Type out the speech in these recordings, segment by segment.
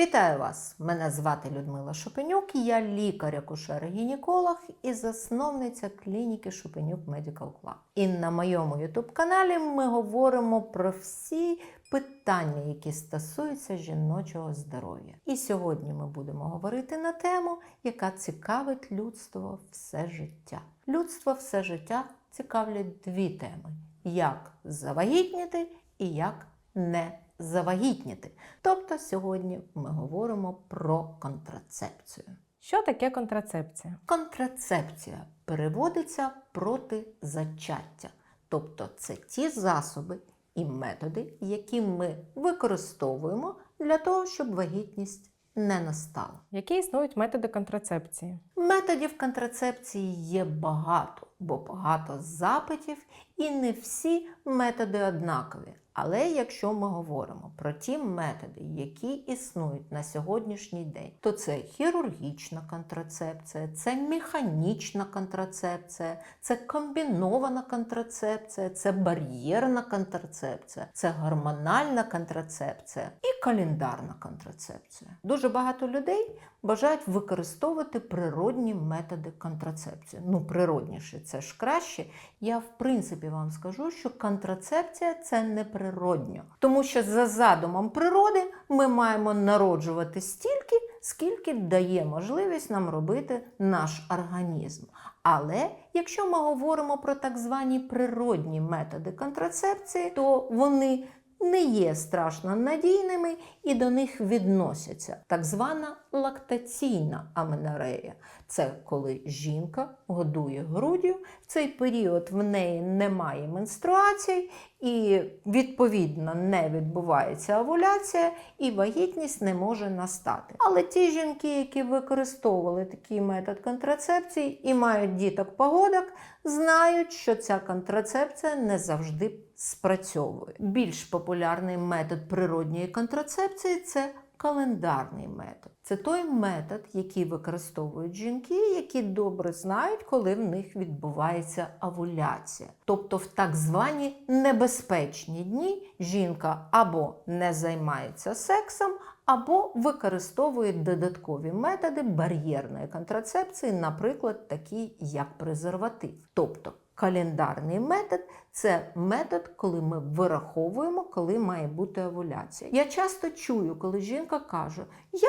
Вітаю вас! Мене звати Людмила Шопенюк, я лікар-акушер-гінеколог і засновниця клініки Шопенюк Medical Club. І на моєму youtube каналі ми говоримо про всі питання, які стосуються жіночого здоров'я. І сьогодні ми будемо говорити на тему, яка цікавить людство все життя. Людство все життя цікавлять дві теми: як завагітніти і як не завагітніти. Тобто сьогодні ми говоримо про контрацепцію. Що таке контрацепція? Контрацепція переводиться проти зачаття. Тобто це ті засоби і методи, які ми використовуємо для того, щоб вагітність не настала. Які існують методи контрацепції? Методів контрацепції є багато, бо багато запитів, і не всі методи однакові. Але якщо ми говоримо про ті методи, які існують на сьогоднішній день, то це хірургічна контрацепція, це механічна контрацепція, це комбінована контрацепція, це бар'єрна контрацепція, це гормональна контрацепція і календарна контрацепція. Дуже багато людей бажають використовувати природні методи контрацепції. Ну, природніше, це ж краще. Я в принципі вам скажу, що контрацепція це не природньо, тому що за задумом природи ми маємо народжувати стільки, скільки дає можливість нам робити наш організм. Але якщо ми говоримо про так звані природні методи контрацепції, то вони не є страшно надійними і до них відносяться так звана лактаційна аменорея. Це коли жінка годує груддю, в цей період в неї немає менструацій, і відповідно не відбувається овуляція, і вагітність не може настати. Але ті жінки, які використовували такий метод контрацепції і мають діток погодок, знають, що ця контрацепція не завжди спрацьовує. Більш популярний метод природньої контрацепції це календарний метод. Це той метод, який використовують жінки, які добре знають, коли в них відбувається овуляція. Тобто в так звані небезпечні дні жінка або не займається сексом, або використовує додаткові методи бар'єрної контрацепції, наприклад, такі як презерватив. Тобто Календарний метод це метод, коли ми вираховуємо, коли має бути овуляція. Я часто чую, коли жінка каже: Я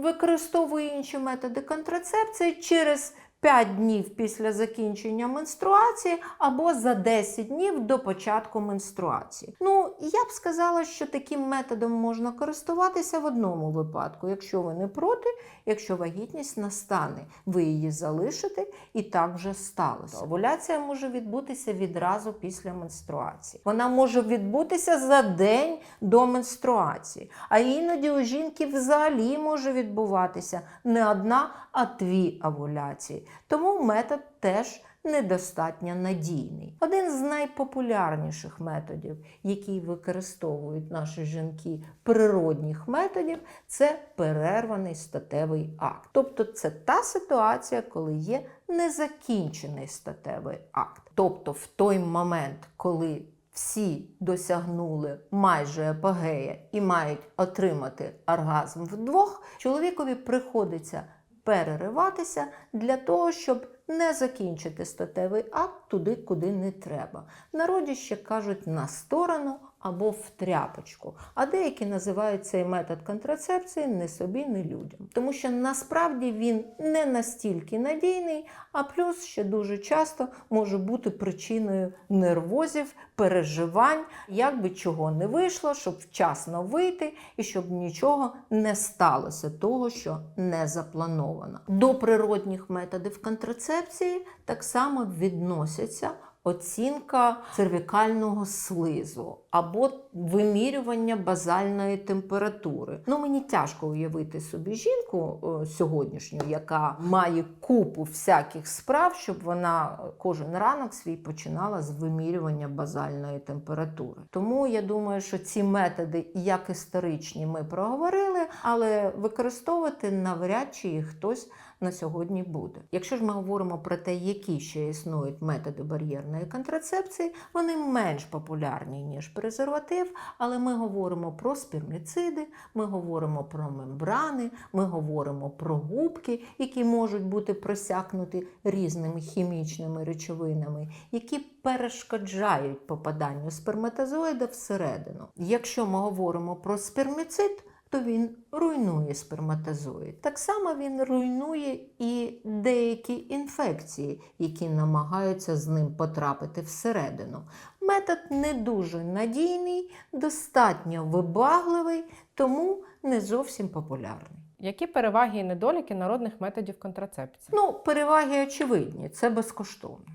використовую інші методи контрацепції через 5 днів після закінчення менструації або за 10 днів до початку менструації. Ну, я б сказала, що таким методом можна користуватися в одному випадку, якщо ви не проти, якщо вагітність настане, ви її залишите, і так вже сталося. Овуляція може відбутися відразу після менструації. Вона може відбутися за день до менструації. А іноді у жінки взагалі може відбуватися не одна, а дві овуляції. Тому метод теж недостатньо надійний. Один з найпопулярніших методів, який використовують наші жінки, природних методів, це перерваний статевий акт. Тобто це та ситуація, коли є незакінчений статевий акт. Тобто в той момент, коли всі досягнули майже епогея і мають отримати оргазм вдвох, чоловікові приходиться перериватися для того, щоб не закінчити статевий акт туди, куди не треба. В народі ще кажуть на сторону або в тряпочку. А деякі називають цей метод контрацепції не собі, не людям. Тому що насправді він не настільки надійний, а плюс ще дуже часто може бути причиною нервозів, переживань, як би чого не вийшло, щоб вчасно вийти і щоб нічого не сталося того, що не заплановано. До природних методів контрацепції так само відносяться оцінка цервікального слизу або вимірювання базальної температури. Ну мені тяжко уявити собі жінку е, сьогоднішню, яка має купу всяких справ, щоб вона кожен ранок свій починала з вимірювання базальної температури. Тому я думаю, що ці методи, як історичні, ми проговорили, але використовувати навряд чи їх хтось на сьогодні буде. Якщо ж ми говоримо про те, які ще існують методи бар'єрної контрацепції, вони менш популярні, ніж презерватив, але ми говоримо про сперміциди, ми говоримо про мембрани, ми говоримо про губки, які можуть бути просякнуті різними хімічними речовинами, які перешкоджають попаданню сперматозоїда всередину. Якщо ми говоримо про сперміцид, то він руйнує сперматозоїд. Так само він руйнує і деякі інфекції, які намагаються з ним потрапити всередину. Метод не дуже надійний, достатньо вибагливий, тому не зовсім популярний. Які переваги і недоліки народних методів контрацепції? Ну, переваги очевидні, це безкоштовно.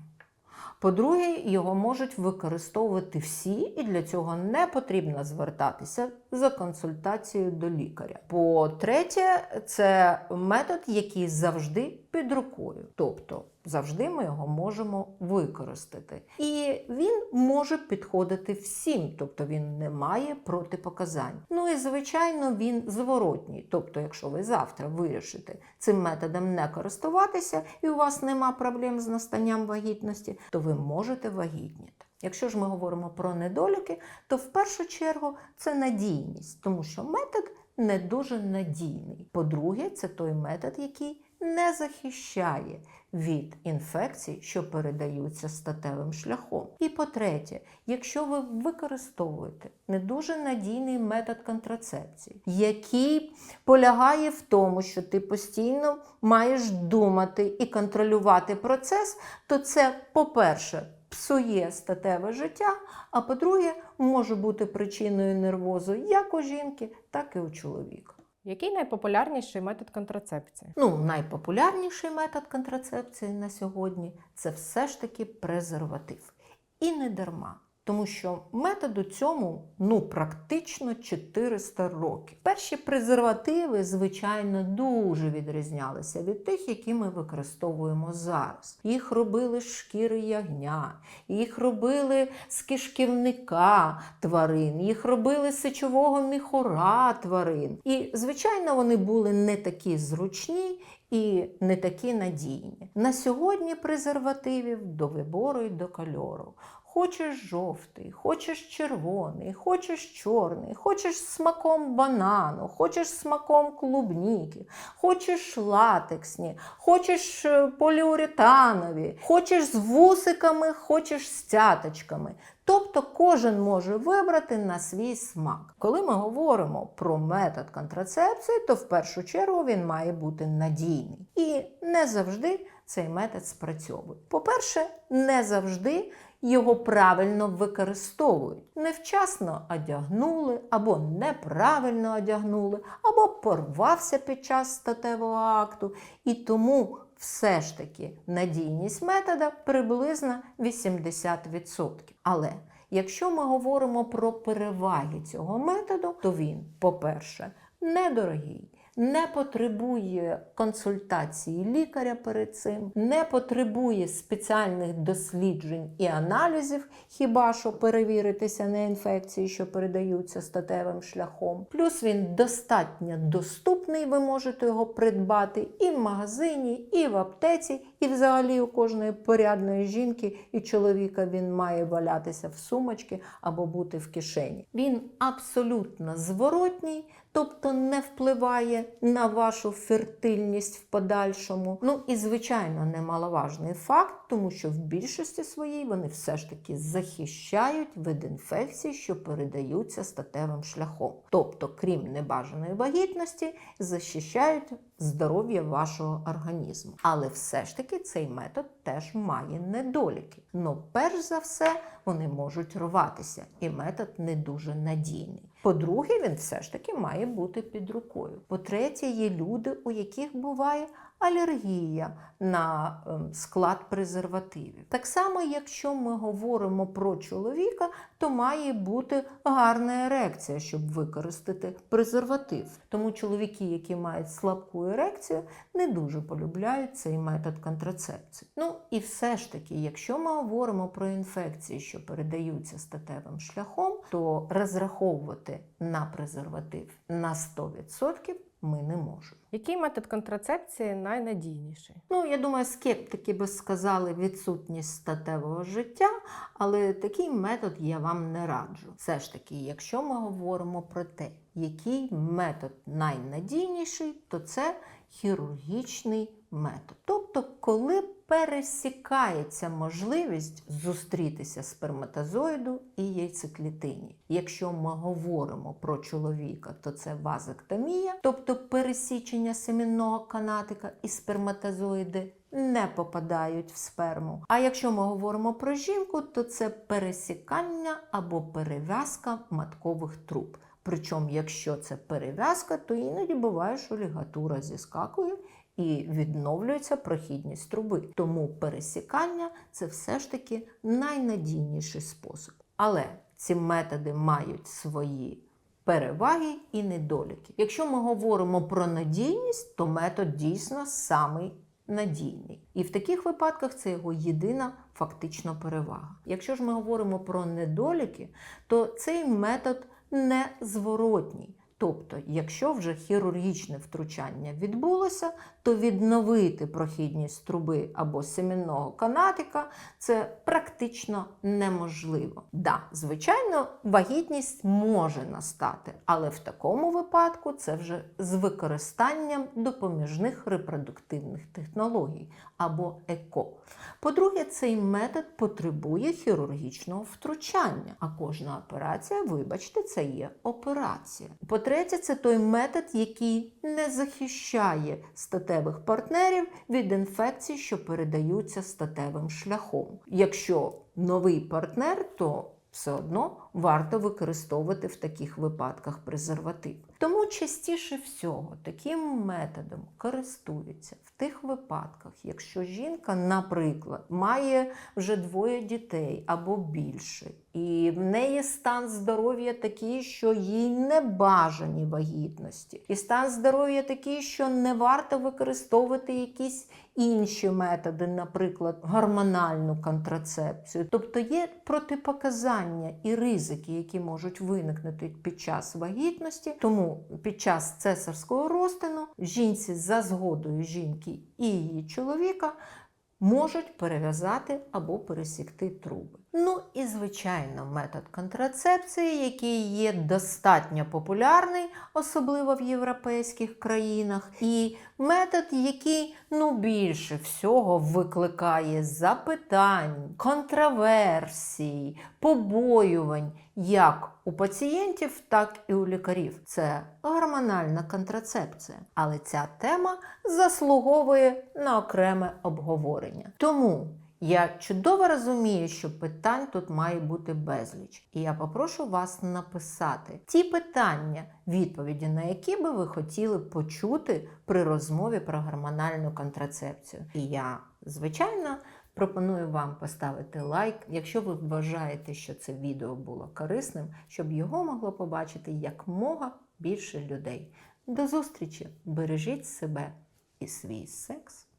По-друге, його можуть використовувати всі, і для цього не потрібно звертатися за консультацією до лікаря. По-третє, це метод, який завжди під рукою, тобто завжди ми його можемо використати. І він може підходити всім, тобто він не має протипоказань. Ну і звичайно, він зворотній. Тобто, якщо ви завтра вирішите цим методом не користуватися, і у вас нема проблем з настанням вагітності, то ви можете вагітніти. Якщо ж ми говоримо про недоліки, то в першу чергу це надійність, тому що метод не дуже надійний. По-друге, це той метод, який не захищає від інфекцій, що передаються статевим шляхом. І по-третє, якщо ви використовуєте не дуже надійний метод контрацепції, який полягає в тому, що ти постійно маєш думати і контролювати процес, то це, по-перше, псує статеве життя, а по-друге, може бути причиною нервозу як у жінки, так і у чоловіка. Який найпопулярніший метод контрацепції? Ну, найпопулярніший метод контрацепції на сьогодні це все ж таки презерватив. І не дарма. Тому що методу цьому ну практично 400 років. Перші презервативи, звичайно, дуже відрізнялися від тих, які ми використовуємо зараз. Їх робили з шкіри ягня, їх робили з кишківника тварин, їх робили з сечового міхура тварин. І, звичайно, вони були не такі зручні і не такі надійні. На сьогодні презервативів до вибору і до кольору. Хочеш жовтий, хочеш червоний, хочеш чорний, хочеш смаком банану, хочеш смаком клубніки, хочеш латексні, хочеш е, поліуретанові, хочеш з вусиками, хочеш з цяточками. Тобто кожен може вибрати на свій смак. Коли ми говоримо про метод контрацепції, то в першу чергу він має бути надійний. І не завжди цей метод спрацьовує. По-перше, не завжди його правильно використовують. Невчасно одягнули, або неправильно одягнули, або порвався під час статевого акту. І тому все ж таки надійність метода приблизно 80%. Але якщо ми говоримо про переваги цього методу, то він, по-перше, недорогий. Не потребує консультації лікаря перед цим, не потребує спеціальних досліджень і аналізів, хіба що перевіритися на інфекції, що передаються статевим шляхом. Плюс він достатньо доступний, ви можете його придбати і в магазині, і в аптеці, і взагалі у кожної порядної жінки і чоловіка він має валятися в сумочці або бути в кишені. Він абсолютно зворотній, тобто не впливає на вашу фертильність в подальшому. Ну і звичайно немаловажний факт, тому що в більшості своїй вони все ж таки захищають від інфекцій, що передаються статевим шляхом. Тобто, крім небажаної вагітності, захищають здоров'я вашого організму. Але все ж таки цей метод теж має недоліки. Ну, перш за все, вони можуть рватися, і метод не дуже надійний. По-друге, він все ж таки має бути під рукою. По-третє, є люди, у яких буває алергія на ем, склад презервативів. Так само, якщо ми говоримо про чоловіка, то має бути гарна ерекція, щоб використати презерватив. Тому чоловіки, які мають слабку ерекцію, не дуже полюбляють цей метод контрацепції. Ну і все ж таки, якщо ми говоримо про інфекції, що передаються статевим шляхом, то розраховувати на презерватив на 100% ми не можемо. Який метод контрацепції найнадійніший? Ну, я думаю, скептики би сказали відсутність статевого життя, але такий метод я вам не раджу. Все ж таки, якщо ми говоримо про те, який метод найнадійніший, то це хірургічний метод. Тобто, коли пересікається можливість зустрітися сперматозоїду і яйцеклітині. Якщо ми говоримо про чоловіка, то це вазектомія, тобто пересічення семінного канатика і сперматозоїди не попадають в сперму. А якщо ми говоримо про жінку, то це пересікання або перев'язка маткових труб. Причому, якщо це перев'язка, то іноді буває, що лігатура зіскакує і відновлюється прохідність труби. Тому пересікання це все ж таки найнадійніший спосіб. Але ці методи мають свої переваги і недоліки. Якщо ми говоримо про надійність, то метод дійсно самий надійний. І в таких випадках це його єдина фактично перевага. Якщо ж ми говоримо про недоліки, то цей метод незворотній. Тобто, якщо вже хірургічне втручання відбулося, то відновити прохідність труби або семінного канатика це практично неможливо. Да, звичайно, вагітність може настати, але в такому випадку це вже з використанням допоміжних репродуктивних технологій або ЕКО. По-друге, цей метод потребує хірургічного втручання, а кожна операція, вибачте, це є операція. По-третє, це той метод, який не захищає статевих партнерів від інфекцій, що передаються статевим шляхом. Якщо новий партнер, то все одно варто використовувати в таких випадках презерватив. Тому частіше всього таким методом користуються в тих випадках, якщо жінка, наприклад, має вже двоє дітей або більше, і в неї стан здоров'я такий, що їй не бажані вагітності, і стан здоров'я такий, що не варто використовувати якісь інші методи, наприклад, гормональну контрацепцію. Тобто є протипоказання і ризики, які можуть виникнути під час вагітності. Тому під час цесарського розтину жінці за згодою жінки і її чоловіка можуть перев'язати або пересікти труби. Ну і звичайно, метод контрацепції, який є достатньо популярний, особливо в європейських країнах, і метод, який ну більше всього викликає запитань, контраверсій, побоювань як у пацієнтів, так і у лікарів. Це гормональна контрацепція. Але ця тема заслуговує на окреме обговорення. Тому я чудово розумію, що питань тут має бути безліч. І я попрошу вас написати ті питання, відповіді на які би ви хотіли почути при розмові про гормональну контрацепцію. І я, звичайно, пропоную вам поставити лайк, якщо ви вважаєте, що це відео було корисним, щоб його могло побачити якмога більше людей. До зустрічі! Бережіть себе і свій секс.